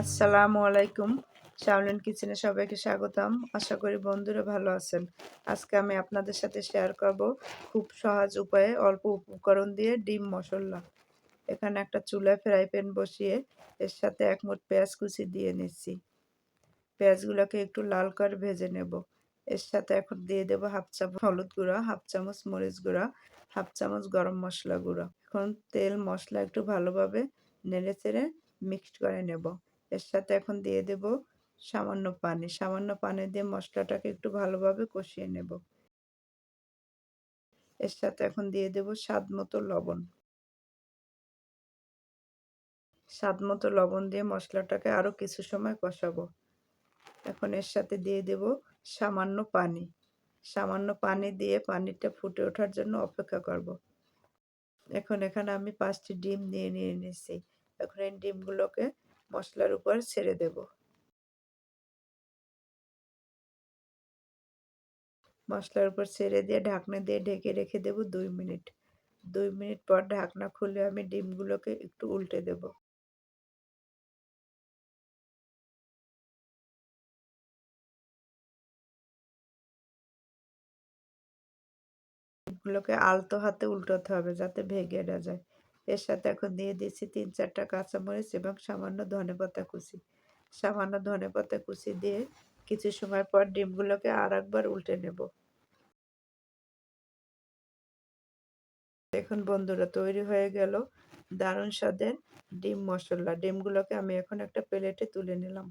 আসসালামু আলাইকুম। শাওলিন কিচেনে সবাইকে স্বাগতম। আশা করি বন্ধুরা ভালো আছেন। আজকে আমি আপনাদের সাথে শেয়ার করব খুব সহজ উপায়ে অল্প উপকরণ দিয়ে ডিম মশলা। এখানে একটা চুলা ফ্রাই প্যান বসিয়ে এর সাথে এক মুঠ পেঁয়াজ কুচি দিয়ে নিচ্ছি। পেঁয়াজগুলোকে একটু লাল করে ভেজে নেব। এর সাথে এখন দিয়ে দেবো হাফ চামচ হলুদ গুঁড়া, হাফ চামচ মরিচ গুঁড়া, হাফ চামচ গরম মশলা গুঁড়া। এখন তেল মশলা একটু ভালোভাবে নেড়ে চেড়ে মিক্সড করে নেব। এর সাথে এখন দিয়ে দেব সামান্য পানি। সামান্য পানি দিয়ে মশলাটাকে একটু ভালোভাবে কষিয়ে নেব। এর সাথে এখন দিয়ে দেব স্বাদ মতো লবণ। স্বাদ মতো লবণ দিয়ে মশলাটাকে আরও কিছু সময় কষাবো। এখন এর সাথে দিয়ে দেব সামান্য পানি। সামান্য পানি দিয়ে পানিটা ফুটে ওঠার জন্য অপেক্ষা করব। এখন এখানে আমি পাঁচটি ডিম নিয়ে নিয়ে নিয়েছি। এখন এই ডিমগুলোকে মশলার উপর ছেড়ে দেব। মশলার উপর ছেড়ে দিয়ে ঢাকনা দিয়ে ঢেকে রেখে দেব দুই মিনিট। দুই মিনিট পর ঢাকনা খুলে আমি ডিমগুলোকে একটু উল্টে দেব। ডিমগুলোকে আলতো হাতে উল্টোতে হবে যাতে ভেঙে না যায়। এর সাথে এখন দিয়ে দিচ্ছি তিন, চারটা কাঁচামরিচ এবং সামান্য ধনে পাতা কুচি। সামান্য ধনে পাতা কুচি দিয়ে কিছু সময় পর ডিমগুলোকে আর একবার উল্টে নেব। এখন বন্ধুরা, তৈরি হয়ে গেল দারুণ স্বাদের ডিম মশলা। ডিমগুলোকে আমি এখন একটা প্লেটে তুলে নিলাম।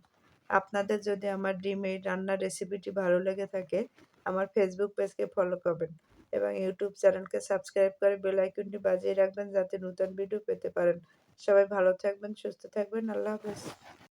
আপনাদের যদি আমার ডিম এই রান্নার রেসিপিটি ভালো লেগে থাকে, আমার ফেসবুক পেজকে ফলো করবেন। এবং ইউটিউব চ্যানেলকে সাবস্ক্রাইব করে বেল আইকনটি বাজিয়ে রাখবেন যাতে নতুন ভিডিও পেতে পারেন। সবাই ভালো থাকবেন, সুস্থ থাকবেন, আল্লাহ হাফেজ।